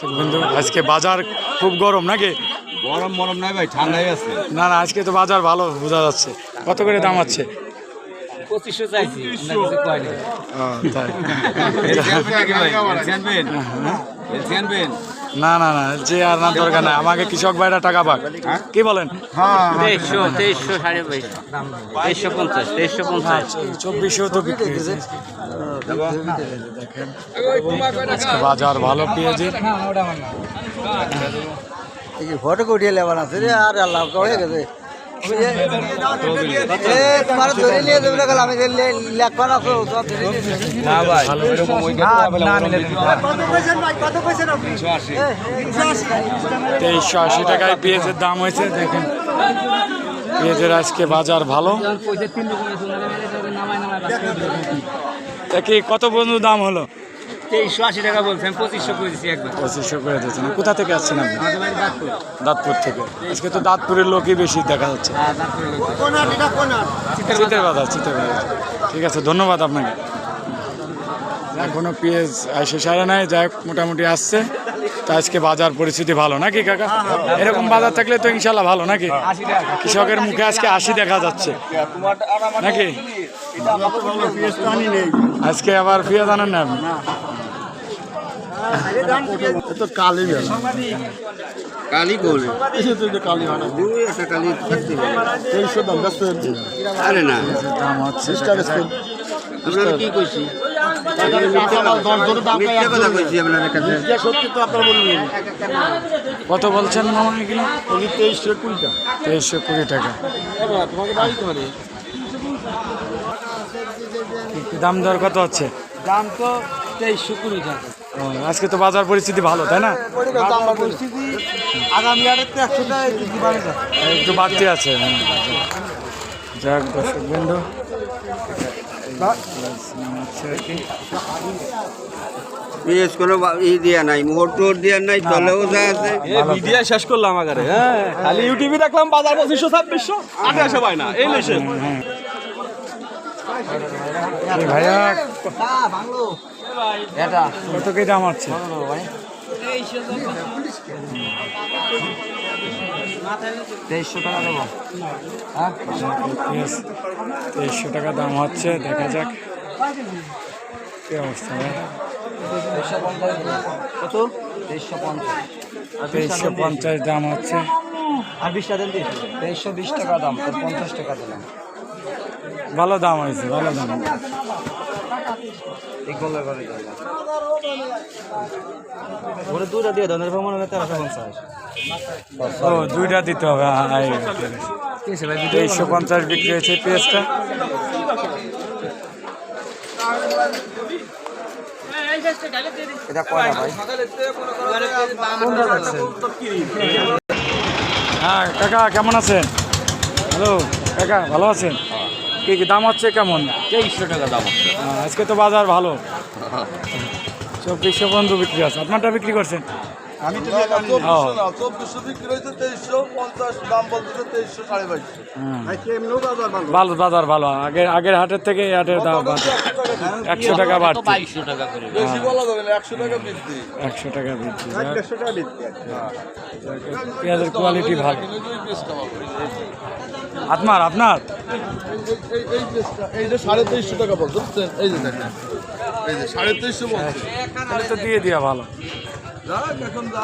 দর্শক বিন্দু আজকে বাজার খুব গরম নাকি? গরম মরম নাই ভাই ঠান্ডাই আছে। না না আজকে তো বাজার ভালো বোঝা যাচ্ছে। কত করে দাম আছে? পঁচিশশো চাইছি না না না যে আর না দরকার নাই। আমাকে কৃষক ভাইরা টাকা পাক। কি বলেন? তেইশশো তেইশশো সাড়ে তেইশশো পঞ্চাশ তেইশশো পঞ্চাশ। চব্বিশশো তো বিক্রি হয়েছে। দেখেন বাজার ভালো পেয়েছে। ফটো উঠিয়ে লেবার আছে রে আর আল্লাহ হয়ে গেছে। তোমার ধরে নিয়ে দেবে না আমি লেখবার আছো সব ধরে নিয়ে দেবে। না ভাই এরকম ওই তেইশশো আশি টাকায় পেঁয়াজের দাম হয়েছে দেখেন। পেঁয়াজের আজকে বাজার ভালো। কি কত বন্ধু দাম হলো? তেইশশো আশি টাকা বলছে পঁচিশশো করে দিচ্ছি একবার। পঁচিশশো করে দিয়েছেন। কোথা থেকে আসছেন আপনি? দাঁতপুর। থেকে। আজকে তো দাঁতপুরের লোকই বেশি দেখা যাচ্ছে। হ্যাঁ, দাঁতপুরের লোক। চিতের বাজার চিতের বাজার ঠিক আছে ধন্যবাদ আপনাকে। এখনও পেঁয়াজ এসে সারা নাই যাই মোটামুটি আসছে। তা আজকে বাজার পরিস্থিতি ভালো নাকি কাকা? এরকম বাজার থাকলে তো ইনশাল্লাহ ভালো নাকি? কৃষকের মুখে আজকে আশি দেখা যাচ্ছে। নাকি? আজকে আবার পেঁয়াজ আনেন না আপনি? কালি। গোল আরে না। দাম হচ্ছে আপনারা কি কইছি? কথা কইছি আপনাদের কাছে। কত বলছেন মামা এগুলো তেইশশো কুড়ি টাকা। দাম দর কত হচ্ছে? দাম তো তেইশশো কুড়ি টাকা। আজকে তো বাজার পরিস্থিতি ভালো তাই না? পরিস্থিতি আগামী যাবে। একটু বাড়তি আছে হ্যাঁ। যাক দর্শক বন্ধু। পেঁয়াজ কোনো ই দিয়া নাই দিয়া নাই তলেও যা আছে। মিডিয়া শেষ করলাম আগারে হ্যাঁ। খালি ইউটিউবে দেখলাম বাজার পঁচিশশো ছাব্বিশশো আঠাশো পায় না এই লেসে ভাইয়া। বাংলো। এটা। কত কি দাম হচ্ছে তেইশশো টাকা দেবো পেঁয়াজ তেইশশো টাকা দাম হচ্ছে দেখা যাক। কি অবস্থা ভাই? কত? তেইশশো পঞ্চাশ। তেইশশো পঞ্চাশ দাম হচ্ছে। আর বিশটা দেন দিস তেইশশো বিশ টাকা দাম পঞ্চাশ টাকা দিলাম। ভালো দাম হয়েছে ভালো দাম। দিয়ে তেরোশো পঞ্চাশ। ও দুইটা দিতে হবে তেইশশো পঞ্চাশ বিক্রি হয়েছে পেঁয়াজটা। এটা কয়টা ভাই? হ্যাঁ কাকা কেমন আছেন? হ্যালো কাকা ভালো আছেন? কি দাম হচ্ছে কেমন? তেইশশো টাকা দাম আজকে তো বাজার ভালো। চব্বিশশো পর্যন্ত বিক্রি আছে। আপনারটা বিক্রি করছেন? আমি তো চব্বিশশো বিক্রি হয়েছে তেইশশো পঞ্চাশ দাম বলতেছে তেইশশো সাড়ে বাইশশো। হ্যাঁ। ভালো? বাজার ভালো। আগের আগের হাটের থেকে এই হাটের দাম বাজার একশো টাকা বাড়তি বাইশশো টাকা করে। বেশি বলা যাবে না একশো টাকা বৃদ্ধি একশো টাকা বৃদ্ধি যাক, দেড়শো টাকা বৃদ্ধি পেঁয়াজের কোয়ালিটি ভালো। আপনার আপনার? এই- যে সাড়ে তেইশশো টাকা এই যে দেখেন। এই যে সাড়ে তেইশশো বলছে তো দিয়ে দেওয়া ভালো। এখন যা